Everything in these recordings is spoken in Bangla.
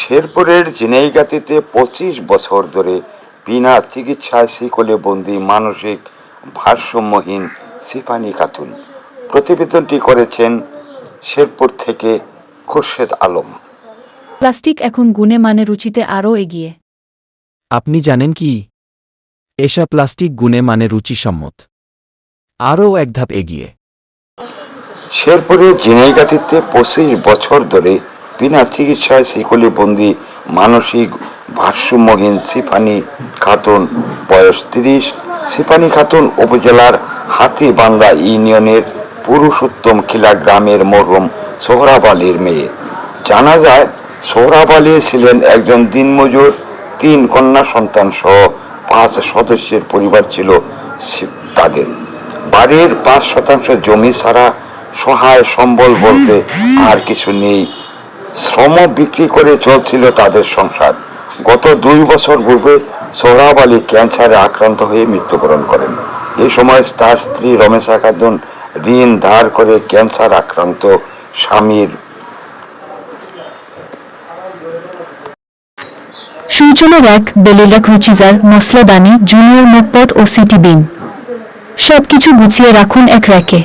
শেরপুরের ঝিনাইগাতিতে পঁচিশ বছর ধরে বিনা চিকিৎসায় শিকলে বন্দি মানসিক ভারসাম্যহীন সিফানি খাতুন। প্রতিবেদনটি করেছেন শেরপুর থেকে খুরশেদ আলম। প্লাস্টিক এখন গুণে মানে রুচিতে আরও এগিয়ে। আপনি জানেন কি? এসা প্লাস্টিক গুণে মানে রুচিসম্মত। আরও এক ধাপ এগিয়ে। শেরপুরের ঝিনাইগাতিতে পঁচিশ বছর ধরে বিনা চিকিৎসায় শিকলে বন্দি মানসিক ভারসাম্যহীন সিফানি খাতুন বয়স তিরিশ সিফানি খাতুন উপজেলার হাতিবান্ধা ইউনিয়নের পুরুষোত্তম খিলা গ্রামের মরহুম সোহরাব আলীর মেয়ে। জানা যায় সোহরাব আলী ছিলেন একজন দিনমজুর, তিন কন্যা সন্তান সহ পাঁচ সদস্যের পরিবার ছিল তাদের। বাড়ির পাঁচ শতাংশ জমি ছাড়া সহায় সম্বল বলতে আর কিছু নেই। শ্রম বিক্রি করে চলছিল তাদের সংসার। গত দুই বছর পূর্বে সোহরাব আলী ক্যান্সারে আক্রান্ত হয়ে মৃত্যুবরণ করেন। এ সময় তার স্ত্রী রমেশা খাতুন ঋণ ধার করে ক্যান্সার আক্রান্ত স্বামীর সূচনা এক বেলিলাক রুচিজার মশলাদানি জুনিয়র মুখপট ও সিটি বিন। সবকিছু গুছিয়ে রাখুন এক র্যাকে।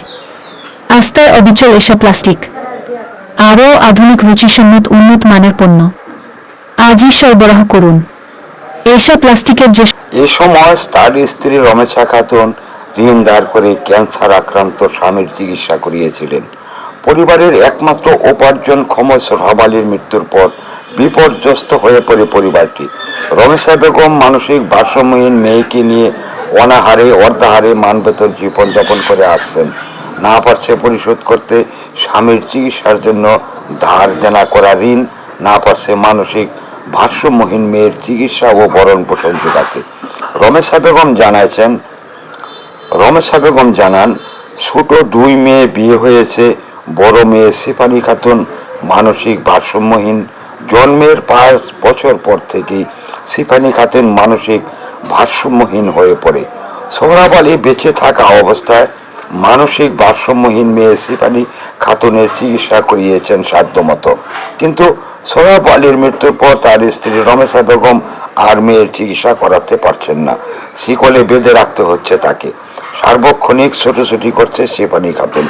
আস্তায় অবিচল এসা প্লাস্টিক। আরও আধুনিক রুচিসম্মত উন্নত মানের পণ্য। আজই সরবরাহ করুন। এসা প্লাস্টিকের যে এ সময় তার স্ত্রী রমেশা খাতুন ঋণ ধার করে ক্যান্সার আক্রান্ত স্বামীর চিকিৎসা করিয়েছিলেন। পরিবারের একমাত্র উপার্জনক্ষম সোহাব আলীর মৃত্যুর পর বিপর্যস্ত হয়ে পড়ে পরিবারটি। রমেশা বেগম মানসিক ভারসাম্যহীন মেয়েকে নিয়ে অনাহারে, অর্ধাহারে মানবেতর জীবনযাপন করে আসছেন। না পারছে পরিশোধ করতে, স্বামীর চিকিৎসার জন্য ধার দেনা করা ঋণ, না পারছে মানসিক ভারসাম্যহীন মেয়ের চিকিৎসা ও বরণ পোষণ যোগাতে। রমেশা বেগম জানাইছেন, রমেশা বেগম জানান, ছোট দুই মেয়ে বিয়ে হয়েছে, বড় মেয়ে সিফানি খাতুন মানসিক ভারসাম্যহীন জন্মের পাঁচ বছর পর থেকেই সিফানি খাতুন মানসিক ভারসাম্যহীন হয়ে পড়ে। সোহরাব আলী বেঁচে থাকা অবস্থায় মানসিক ভারসাম্যহীন মেয়ে সিফানি খাতুনের চিকিৎসা করিয়েছেন সাধ্যমতো কিন্তু সোহরাব আলীর মৃত্যুর পর তার স্ত্রী রমেশা বেগম আর মেয়ের চিকিৎসা করাতে পারছেন না। শিকলে বেঁধে রাখতে হচ্ছে তাকে। সার্বক্ষণিক ছোটাছুটি করছে সিফানি খাতুন।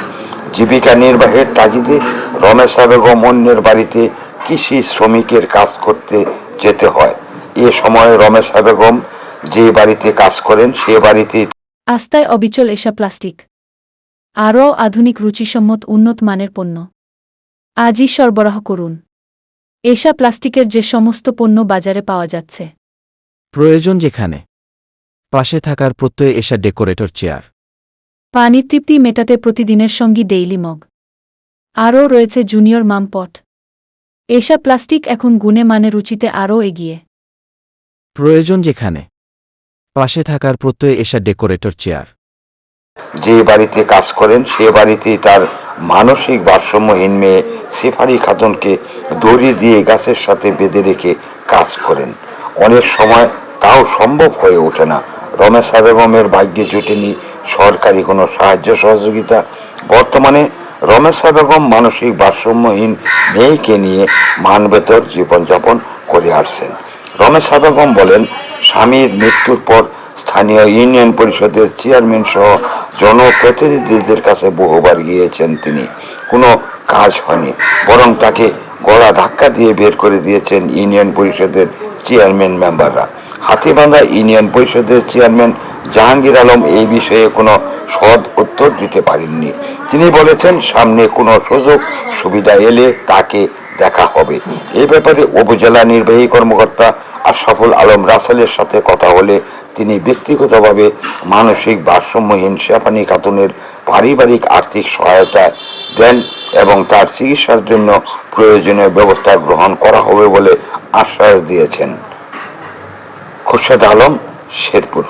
জীবিকা নির্বাহের তাগিদে রমেশা বেগম অন্যের বাড়িতে কৃষি শ্রমিকের কাজ করতে যেতে হয়। এ সময় রমেশা বেগম যে বাড়িতে কাজ করেন সে বাড়িতে আস্তায় অবিচল এসা প্লাস্টিক। আরও আধুনিক রুচিসম্মত উন্নত মানের পণ্য। আজই সরবরাহ করুন। এসা প্লাস্টিকের যে সমস্ত পণ্য বাজারে পাওয়া যাচ্ছে। প্রয়োজন যেখানে পাশে থাকার প্রত্যয়ে এসা ডেকোরেটর চেয়ার। পানির তৃপ্তি মেটাতে প্রতিদিনের সঙ্গী ডেইলি মগ। আরও রয়েছে জুনিয়র মামপট। এসা প্লাস্টিক এখন গুণে মানে রুচিতে আরও এগিয়ে। প্রয়োজন যেখানে পাশে থাকার প্রত্যয়ে এসা ডেকোরেটর চেয়ার। যে বাড়িতে কাজ করেন সে বাড়িতেই তার মানসিক ভারসাম্যহীন মেয়ে সিফারি খাতুনকে দড়ি দিয়ে গাছের সাথে বেঁধে রেখে কাজ করেন। অনেক সময় তাও সম্ভব হয়ে ওঠে না। রমেশা বেগমের ভাগ্যে জুটেনি সরকারি কোনো সাহায্য সহযোগিতা। বর্তমানে রমেশা বেগম মানসিক ভারসাম্যহীন মেয়েকে নিয়ে মানবেতর জীবনযাপন করে আসছেন। রমেশ বেগম বলেন, স্বামীর মৃত্যুর পর স্থানীয় ইউনিয়ন পরিষদের চেয়ারম্যান সহ জনপ্রতিনিধিদের কাছে বহুবার গিয়েছেন তিনি। কোনো কাজ হয়নি, বরং তাকে গলা ধাক্কা দিয়ে বের করে দিয়েছেন ইউনিয়ন পরিষদের চেয়ারম্যান মেম্বাররা। হাতিবান্ধা ইউনিয়ন পরিষদের চেয়ারম্যান জাহাঙ্গীর আলম এই বিষয়ে কোনো সৎ উত্তর দিতে পারেননি। তিনি বলেছেন, সামনে কোনো সুযোগ সুবিধা এলে তাকে দেখা হবে। এই ব্যাপারে উপজেলা নির্বাহী কর্মকর্তা আশরাফুল আলম রাসেলের সাথে কথা হলে তিনি ব্যক্তিগতভাবে মানসিক ভারসাম্যহীন শেফানি খাতুনের পারিবারিক আর্থিক সহায়তা দেন এবং তার চিকিৎসার জন্য প্রয়োজনীয় ব্যবস্থা গ্রহণ করা হবে বলে আশ্বাস দিয়েছেন। খুরশেদ আলম, শেরপুর।